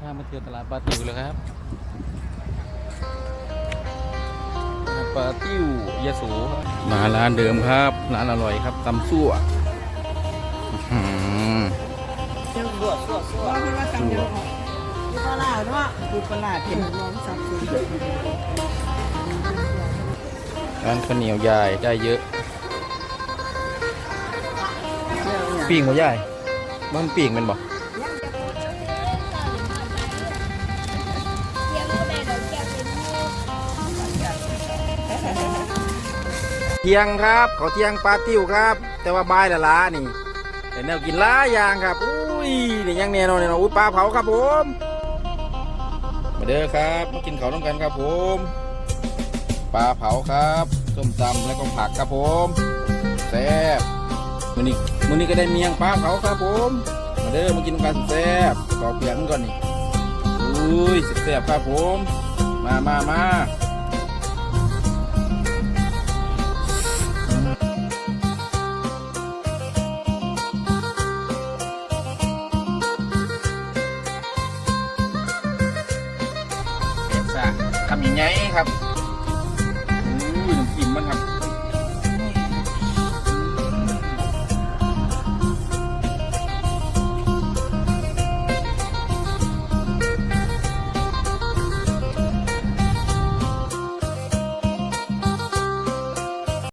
ทางมาเที่ยวตลาดปลาติวแล้วครับปลาติวยะโสครับมาร้านเดิมครับ ร้านอร่อยครับตำซั่วอื้อหือว่าไม่ว่าจำเดียวของดูปลาร้าเนาะดูปลาร้าเผ็ดร้อนสับสนร้านข้าวเหนียวใหญ่ได้เยอะปีงบ่ใหญ่บ้านปีงเป็นบ่ เที่ยงครับขอเที่ยงปลาติวครับ แต่ว่าบายละล้านี่แต่แนวกินล้ายอย่างครับอุ้ยนี่ยังแน่นอนแน่นอนอุ้ยปลาเผาครับผม มาเด้อครับมากินข้าวน้ำกันครับผม ปลาเผาครับส้มตำแล้วก็ผักครับผมแซ่บมือนี้มือนี้ก็ได้เมียงปลาเผาครับผม มาเด้อมากินกันแซ่บตอกเปลือกมันก่อนนี่อุ้ยแซ่บครับผม มามามา ใหญ่ๆครับอุ้ยน้ำจิ้มมันครับ